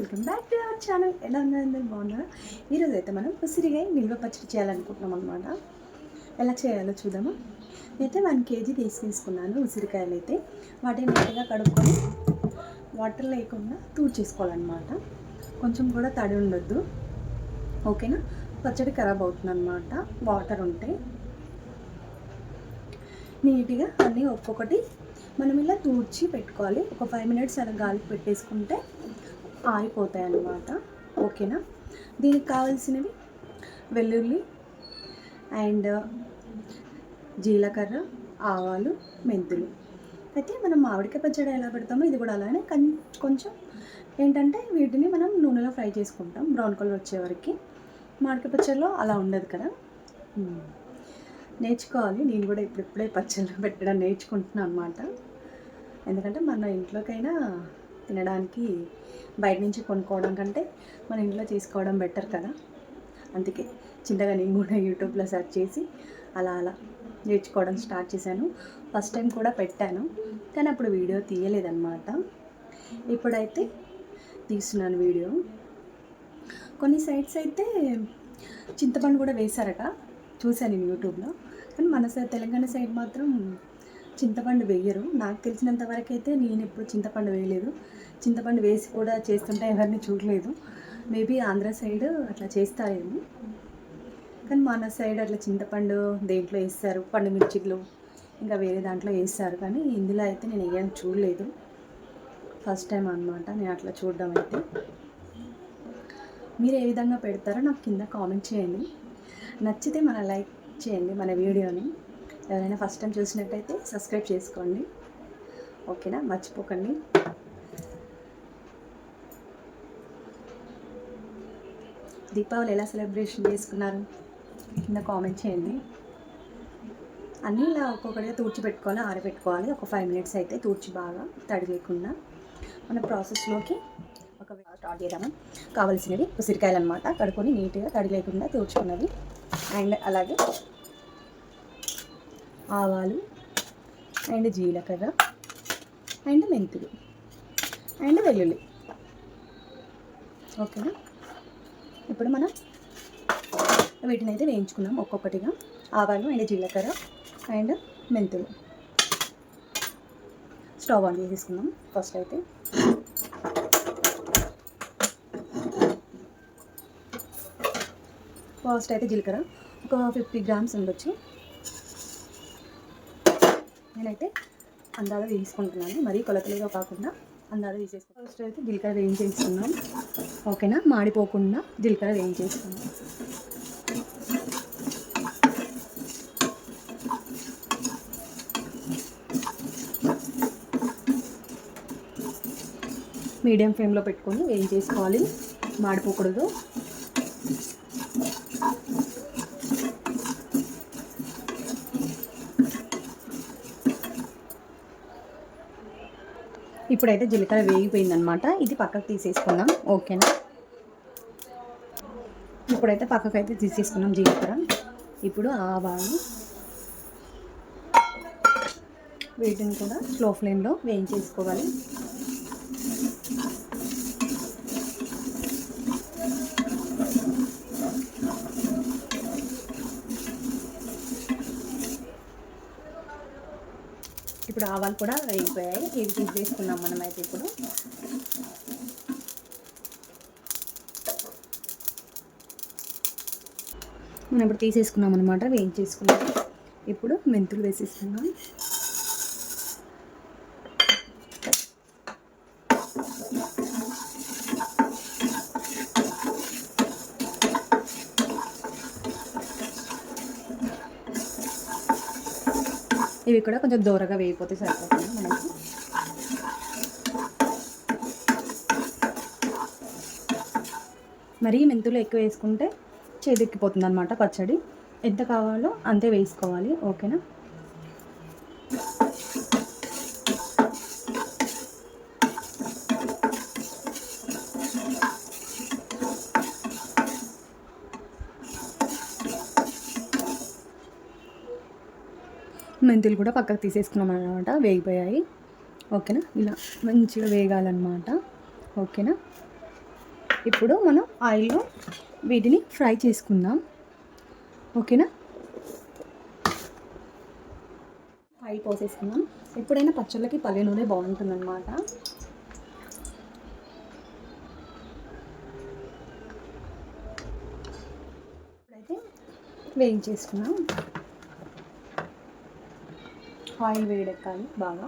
Welcome back to our channel. ఎలా ఉన్నది బాగున్నారు? ఈరోజు అయితే మనం ఉసిరిగాయ నిల్వ పచ్చడి చేయాలనుకుంటున్నాం అనమాట ఎలా చేయాలో చూద్దాము? అయితే వన్ కేజీ తీసుకున్నాను ఉసిరికాయలు అయితే. వాటిని నీట్గా కడుక్కొని వాటర్ లేకుండా చేసుకోవాలన్నమాట కొంచెం కూడా తడి ఉండొద్దు. ఓకేనా? పచ్చడి ఖరాబ్ అవుతుంది అనమాట వాటర్ ఉంటే నీట్గా అన్నీ ఒక్కొక్కటి మనం ఇలా తూడ్చి పెట్టుకోవాలి. ఒక ఫైవ్ మినిట్స్ అలా గాలికి పెట్టేసుకుంటే ఆరిపోతాయి అన్నమాట ఓకేనా? దీనికి కావాల్సినవి వెల్లుల్లి అండ్ జీలకర్ర ఆవాలు మెంతులు. అయితే మనం మామిడికాయ పచ్చడి ఎలా పెడతామో ఇది కూడా అలానే కన్ కొంచెం ఏంటంటే వీటిని మనం నూనెలో ఫ్రై చేసుకుంటాం. బ్రౌన్ కలర్ వచ్చే వరకు. మామిడికాయ పచ్చడిలో అలా ఉండదు కదా? నేర్చుకోవాలి. నేను కూడా ఇప్పుడిప్పుడే పచ్చళ్ళు పెట్టడం నేర్చుకుంటున్నాను అనమాట ఎందుకంటే మన ఇంట్లోకైనా తినడానికి బయట నుంచి కొనుక్కోవడం కంటే మన ఇంట్లో చేసుకోవడం బెటర్ కదా. అందుకే చిన్నగా నేను కూడా యూట్యూబ్లో సెర్చ్ చేసి అలా అలా నేర్చుకోవడం స్టార్ట్ చేశాను. ఫస్ట్ టైం కూడా పెట్టాను కానీ అప్పుడు వీడియో తీయలేదన్నమాట. ఇప్పుడైతే తీస్తున్నాను వీడియో. కొన్ని సైట్స్ అయితే చింతపండు కూడా వేశారట చూశాను నేను యూట్యూబ్లో. కానీ మన సైడ్ తెలంగాణ సైడ్ మాత్రం చింతపండు వేయరు. నాకు తెలిసినంత వరకు అయితే నేను ఎప్పుడు చింతపండు వేయలేదు. చింతపండు వేసి కూడా చేస్తుంటే ఎవరిని చూడలేదు. మేబీ ఆంధ్ర సైడ్ అట్లా చేస్తారేమో. కానీ మన సైడ్ అట్లా చింతపండు దేంట్లో వేస్తారు. పండు మిర్చిలు ఇంకా వేరే దాంట్లో వేస్తారు. కానీ ఇందులో అయితే నేను వేయని చూడలేదు. ఫస్ట్ టైం అనమాట నేను అట్లా చూడడం అయితే. మీరు ఏ విధంగా పెడతారో నాకు కింద కామెంట్ చేయండి. నచ్చితే మన లైక్ చేయండి మన వీడియోని. ఎవరైనా ఫస్ట్ టైం చూసినట్టయితే సబ్స్క్రైబ్ చేసుకోండి. ఓకేనా మర్చిపోకండి. దీపావళి ఎలా సెలబ్రేషన్ చేసుకున్నారు? కింద కామెంట్ చేయండి. అన్నీ ఇలా ఒక్కొక్కటిగా తూర్చి పెట్టుకోవాలి ఆరబెట్టుకోవాలి. ఒక ఫైవ్ మినిట్స్ అయితే తూర్చి బాగా తడి లేకుండా మన ప్రాసెస్లోకి ఒక స్టార్ట్ చేద్దాము? కావాల్సినవి ఉసిరికాయలు అనమాట కడుకొని నీట్గా తడి లేకుండా తూర్చుకున్నవి. అండ్ అలాగే ఆవాలు అండ్ జీలకర్ర అండ్ మెంతులు అండ్ వెల్లుల్లి. ఓకేనా? ఇప్పుడు మనం వీటిని అయితే వేయించుకున్నాం ఒక్కొక్కటిగా. ఆవాలు అండ్ జీలకర్ర అండ్ మెంతులు. స్టవ్ ఆన్ చేసేసుకుందాం ఫస్ట్ అయితే. ఫస్ట్ అయితే జీలకర్ర. ఒక ఫిఫ్టీ గ్రామ్స్ ఉండొచ్చు. నేనైతే అందాగా వేసుకుంటున్నాను. మరీ కొలతలుగా కాకుండా అందాగా వేసేసుకున్నాను ఫస్ట్ అయితే జీలకర్ర వేయించేసుకున్నాం. ఓకేనా? మాడిపోకుండా జీలకర్ర వేయించేసుకున్నాం. మీడియం ఫ్లేమ్లో పెట్టుకొని వేయించేసుకోవాలి. మాడిపోకూడదు. ఇప్పుడైతే జీలకర్ర వేగిపోయిందనమాట ఇది పక్కకు తీసేసుకుందాం. ఓకేనా? ఇప్పుడైతే పక్కకు అయితే తీసేసుకున్నాం జీలకర్ర. ఇప్పుడు ఆవాలు వీటిని కూడా స్లో ఫ్లేమ్లో వేయించేసుకోవాలి. ఇప్పుడు ఆవాలు కూడా వేగిపోయాయి ఇవి తీసేసుకున్నాం మనం అయితే ఇప్పుడు. మనం ఇప్పుడు తీసేసుకున్నాం అనమాట వేయించేసుకున్నాం ఇప్పుడు మెంతులు వేసేసుకున్నాం ఇవి కూడా కొంచెం దూరగా వేయిపోతే సరిపోతుంది మనకి. మరీ మెంతులు ఎక్కువ వేసుకుంటే చేదెక్కిపోతుంది అనమాట పచ్చడి. ఎంత కావాలో అంతే వేసుకోవాలి ఓకేనా? మెంతులు కూడా పక్కకు తీసేసుకున్నాం అనమాట వేగిపోయాయి. ఓకేనా? ఇలా మంచిగా వేగాలన్నమాట. ఓకేనా? ఇప్పుడు మనం ఆయిల్లో వీటిని ఫ్రై చేసుకుందాం. ఓకేనా? ఆయిల్ పోసేసుకుందాం. ఎప్పుడైనా పచ్చళ్ళకి పల్లె నూనె బాగుంటుందన్నమాట. ఇప్పుడైతే వేయించేసుకున్నాం ఆయిల్ వేడెక్కాలి బాగా.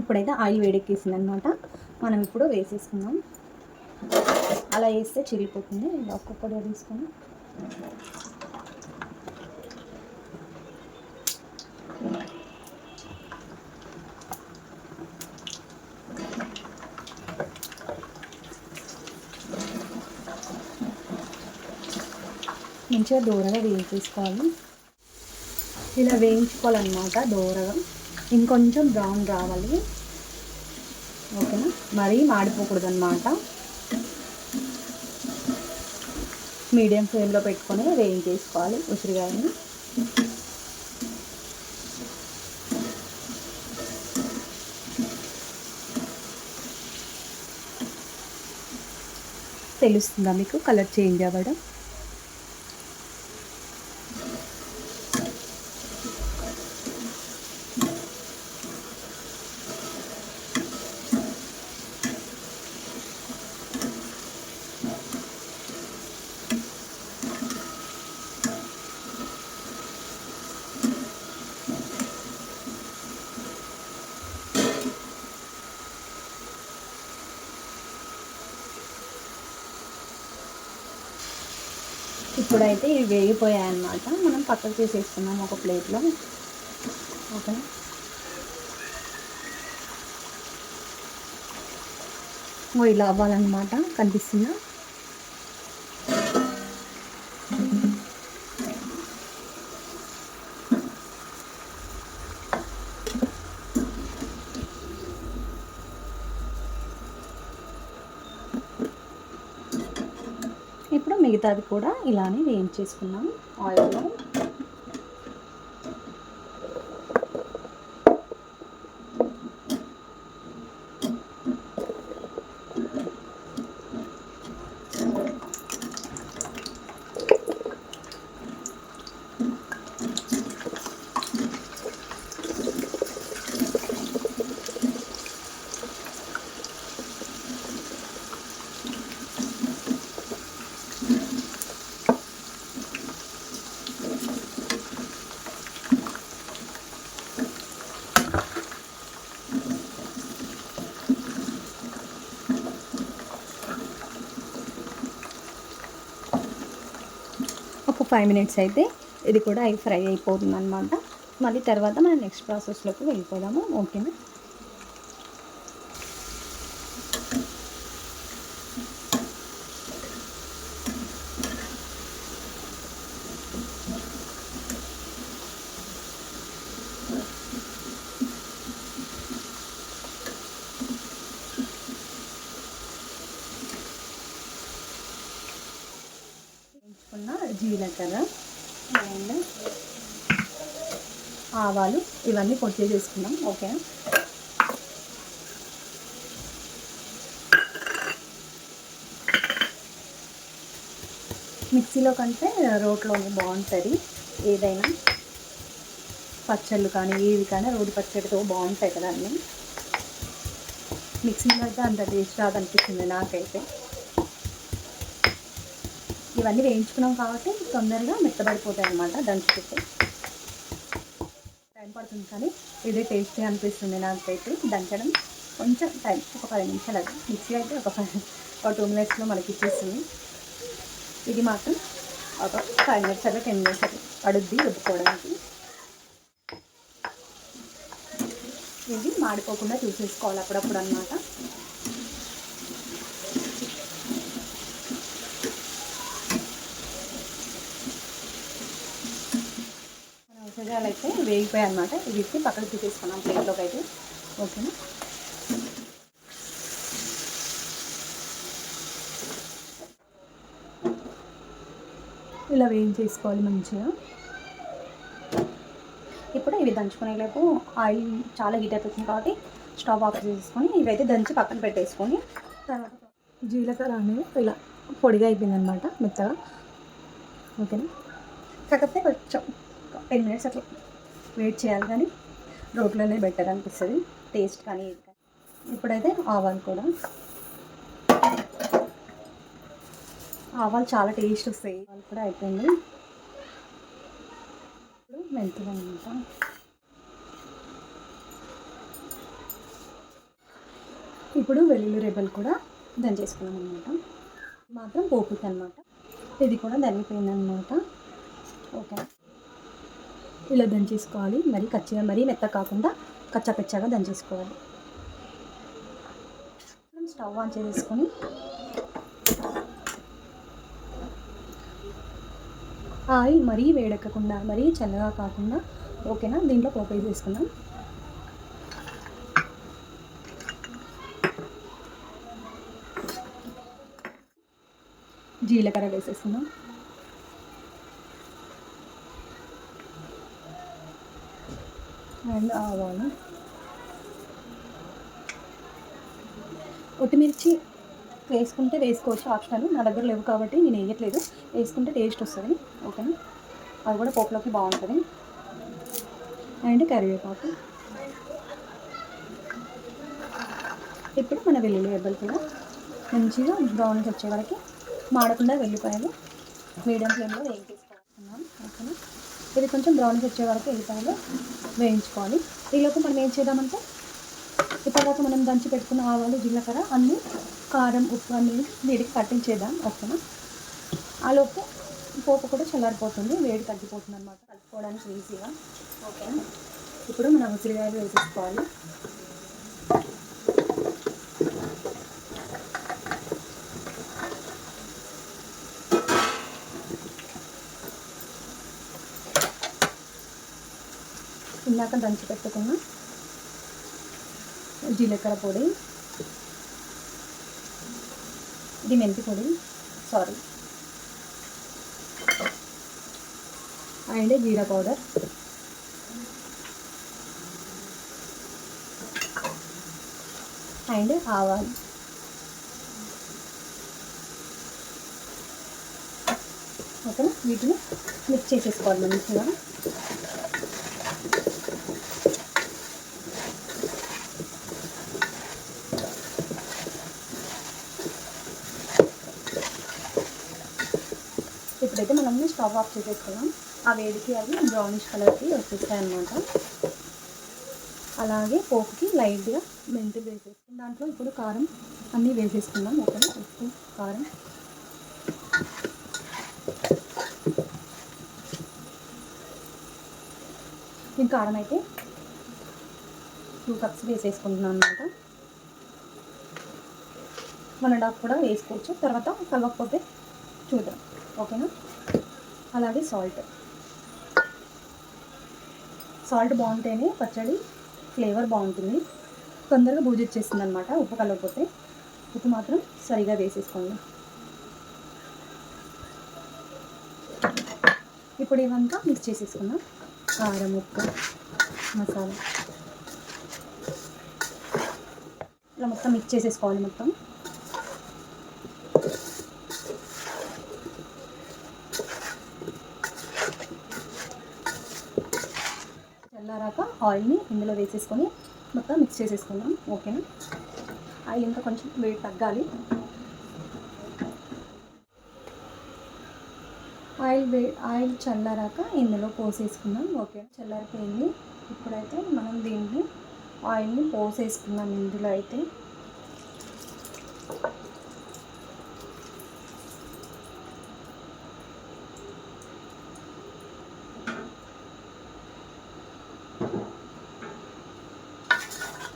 ఇప్పుడైతే ఆయిల్ వేడెక్కేసింది అనమాట మనం ఇప్పుడు వేసేసుకుందాం. అలా వేస్తే చిరిగిపోతుంది. ఇలా ఒక్కొక్కటి తీసుకొని మంచిగా దూరగా వేయించేసుకోవాలి. ఇలా వేయించుకోవాలన్నమాట దూరగా. ఇంకొంచెం బ్రౌన్ రావాలి. ఓకేనా? మరీ మాడిపోకూడదు అనమాట మీడియం ఫ్లేమ్లో పెట్టుకొని వేయించేసుకోవాలి ఉసిరికాయని తెలుస్తుందా మీకు? కలర్ చేంజ్ అవ్వడం? ఇప్పుడైతే ఇవి వేగిపోయాయి అన్నమాట మనం పక్కకు తీసేసుకున్నాం ఒక ప్లేట్లో. ఓకే. ఓ ఇలా అవ్వాలన్నమాట. కనిపిస్తుందా? మిగతాది కూడా ఇలానే వేయించేసుకున్నాం ఆయిల్లో. ఒక ఫైవ్ మినిట్స్ అయితే ఇది కూడా అవి ఫ్రై అయిపోతుంది అనమాట మళ్ళీ తర్వాత మనం నెక్స్ట్ ప్రాసెస్లోకి వెళ్ళిపోదాము. ఓకేనా వేయించుకున్న జీలకర్ర అండ్ ఆవాలు ఇవన్నీ పొట్టి చేసుకుందాం ఓకే. మిక్సీలో కంటే రోట్లోనే బాగుంటుంది. ఏదైనా పచ్చళ్ళు కానీ ఏవి కానీ రోడ్డు పచ్చడితో బాగుంటాయి కదా అన్నీ. మిక్సీలో అయితే అంత టేస్ట్ రాదనిపిస్తుంది నాకైతే. ఇవన్నీ వేయించుకున్నాం కాబట్టి తొందరగా మెత్తబడిపోతాయి అన్నమాట దంచుకుంటే టైం పడుతుంది కానీ ఇదే టేస్టీ అనిపిస్తుంది నాకైతే. దంచడం కొంచెం టైం ఒక పది నిమిషాలు అది. మిక్సీ అయితే ఒక ఫైవ్ ఒక టూ మినిట్స్లో మనకి ఇచ్చేస్తుంది. ఇది మాత్రం ఒక ఫైవ్ మినిట్స్ అట్లా టెన్ మినిట్స్ అట్లా పడుద్ది రుబ్బుకోవడానికి. ఇది మాడిపోకుండా చూసేసుకోవాలి అప్పుడప్పుడు అనమాట ఔషధాలు అయితే వేగిపోయాయి అనమాట వీటిని పక్కకు తీసేసుకున్నాం ప్లేట్లోకి అయితే ఓకేనా? ఇలా వేయించేసుకోవాలి మంచిగా. ఇప్పుడు ఇవి దంచుకునేలోపు ఆయిల్ చాలా హీట్ అయిపోతుంది కాబట్టి స్టవ్ ఆఫ్ చేసుకొని ఇవైతే దంచి పక్కన పెట్టేసుకొని తర్వాత జీలకర్ర అనేది ఇలా పొడిగా అయిపోయింది అనమాట మెత్తగా. ఓకేనా? కాకపోతే కొంచెం టెన్ మినిట్స్ అట్లా వెయిట్ చేయాలి కానీ రోట్లోనే బెటర్ అనిపిస్తుంది. టేస్ట్ కానీ కానీ. ఇప్పుడైతే ఆవాలు కూడా. ఆవాలు చాలా టేస్ట్ వస్తాయి. ఆవాలు కూడా అయిపోయింది. ఇప్పుడు మెంతులు అనమాట ఇప్పుడు వెల్లుల్లి రేపలు కూడా దంచేసుకున్నాం అనమాట మాత్రం పోపుకి అనమాట ఇది కూడా దండిపోయిందనమాట ఓకే. ఇలా దంచేసుకోవాలి. మరి కచ్చిగా మరీ మెత్త కాకుండా కచ్చాపెచ్చాగా దంచేసుకోవాలి. స్టవ్ ఆన్ చేసేసుకొని ఆయిల్ మరీ వేడెక్కకుండా మరీ చల్లగా కాకుండా ఓకేనా? దీంట్లో పోపు వేసేసుకుందాం. జీలకర్ర వేసేసుకుందాం. అండ్ ఆవాలు. ఒట్టిమిర్చి వేసుకుంటే వేసుకోవచ్చు. ఆప్షనల్ నా దగ్గర లేవు కాబట్టి నేను వేయట్లేదు. వేసుకుంటే టేస్ట్ వస్తుంది. ఓకేనా? అది కూడా పోపులోకి బాగుంటుంది. అండ్ కరివేపాకు. ఇప్పుడు మన వెల్లుల్లి రెబ్బలు కూడా మంచిగా బ్రౌన్స్ వచ్చే వరకు మాడకుండా వెల్లిపాయలు మీడియం ఫ్లేమ్లో వేయించేసుకుంటున్నాం ఓకేనా? ఇది కొంచెం బ్రౌన్స్ వచ్చే వరకు వెల్లిపాయలు వేయించుకోవాలి. ఈలోపు మనం ఏం చేద్దామంటే ఇప్పటిదాకా మనం దంచి పెట్టుకున్న ఆవాలు జీలకర్ర అన్నీ కారం ఉప్పు అన్నీ వీడికి పట్టించేద్దాం. ఓకేనా? ఆలోపు పోపు కూడా చల్లారిపోతుంది వేడి తగ్గిపోతుంది అనమాట కలుపుకోవడానికి ఈజీగా ఓకేనా? ఇప్పుడు మనం ఉసిరిగాయలు వేసేసుకోవాలి. ఇందాక దంచి పెట్టుకున్న. జీలకర్ర పొడి. ఇది మెంతి పొడి. Sorry and jeera powder. And ఆవాలు. ఓకేనా? వీటిని మిక్స్ చేసేసుకోవాలి మంచిగా ఇప్పుడైతే మనం స్టవ్ ఆఫ్ చేసేసుకున్నాం. ఆ వేడికి అవి బ్రౌనిష్ కలర్కి వచ్చేస్తాయి అనమాట అలాగే పోపుకి లైట్గా మెంతులు వేసేసుకుని దాంట్లో ఇప్పుడు కారం అన్నీ వేసేసుకుందాం. ఒకటి ఉప్పు కారం. ఈ కారం అయితే టూ కప్స్ వేసేసుకుంటున్నాను అనమాట వన్ అండ్ హాఫ్ కూడా వేసుకోవచ్చు. తర్వాత కలవకపోతే చూద్దాం. ఓకేనా? అలాగే సాల్ట్ సాల్ట్ బాగుంటేనే పచ్చడి ఫ్లేవర్ బాగుంటుంది. తొందరగా బూజు వచ్చేస్తుంది అనమాట ఉప్పు కలవకపోతే ఉప్పు మాత్రం సరిగా వేసేసుకోండి. ఇప్పుడు ఇవంతా మిక్స్ చేసేసుకున్నాం కారం ఉప్పు మసాలా. ఇలా మొత్తం మిక్స్ చేసేసుకోవాలి మొత్తం. చల్లారాక ఆయిల్ని ఇందులో వేసేసుకొని మొత్తం మిక్స్ చేసేసుకుందాం. ఓకేనా? ఆయిల్ ఇంకా కొంచెం వేడి తగ్గాలి. ఆయిల్ వే ఆయిల్ చల్లారాక ఇందులో పోసేసుకుందాం. ఓకే చల్లారిపోయింది. ఇప్పుడైతే మనం దీన్ని ఆయిల్ని పోసేసుకుందాం ఇందులో అయితే.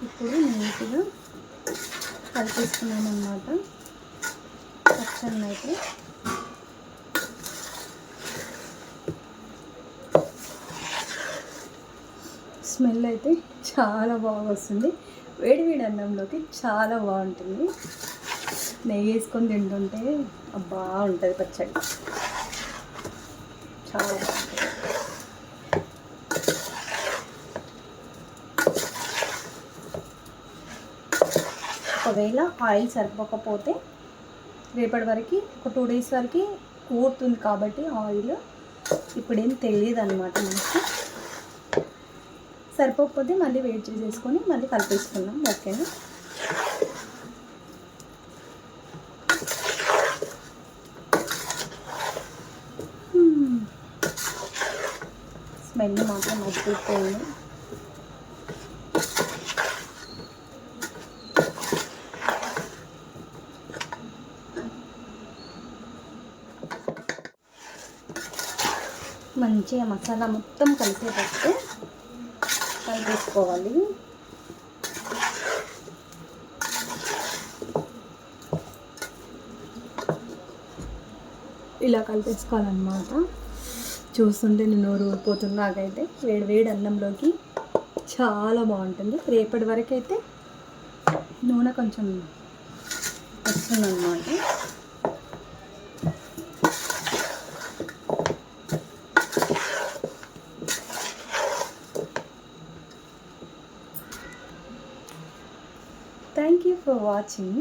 ఇప్పుడు నీట్గా కలిపిస్తున్నాను అన్నమాట పచ్చడిని అయితే స్మెల్ అయితే చాలా బాగా వస్తుంది. వేడి వేడి అన్నంలోకి చాలా బాగుంటుంది. నెయ్యి వేసుకొని తింటుంటే బాగుంటుంది పచ్చడి. చాలా ఒకవేళ ఆయిల్ సరిపోకపోతే రేపటి వరకు ఒక టూ డేస్ వరకు కూరుతుంది కాబట్టి ఆయిల్. ఇప్పుడేం తెలియదు అనమాట మనకి. సరిపోకపోతే మళ్ళీ వెయిట్ చేసేసుకొని మళ్ళీ కలిపేసుకున్నాం ఓకేనా? Hmm. స్మెల్ మాత్రం అద్భుతమైంది మంచిగా మసాలా మొత్తం కలిసేటట్టు కలిపేసుకోవాలి. ఇలా కలిపేసుకోవాలన్నమాట. చూస్తుంటే నేను నోరు ఊరిపోతుంది నాకైతే. వేడి వేడి అన్నంలోకి చాలా బాగుంటుంది. రేపటి వరకు అయితే నూనె కొంచెం వస్తుందన్నమాట ఫర్ వాచింగ్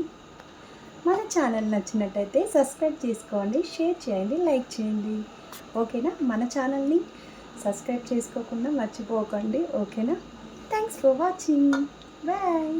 మన ఛానల్ నచ్చినట్టయితే సబ్స్క్రైబ్ చేసుకోండి షేర్ చేయండి లైక్ చేయండి. ఓకేనా? మన ఛానల్ని సబ్స్క్రైబ్ చేసుకోకుండా మర్చిపోకండి. ఓకేనా? Thanks for watching bye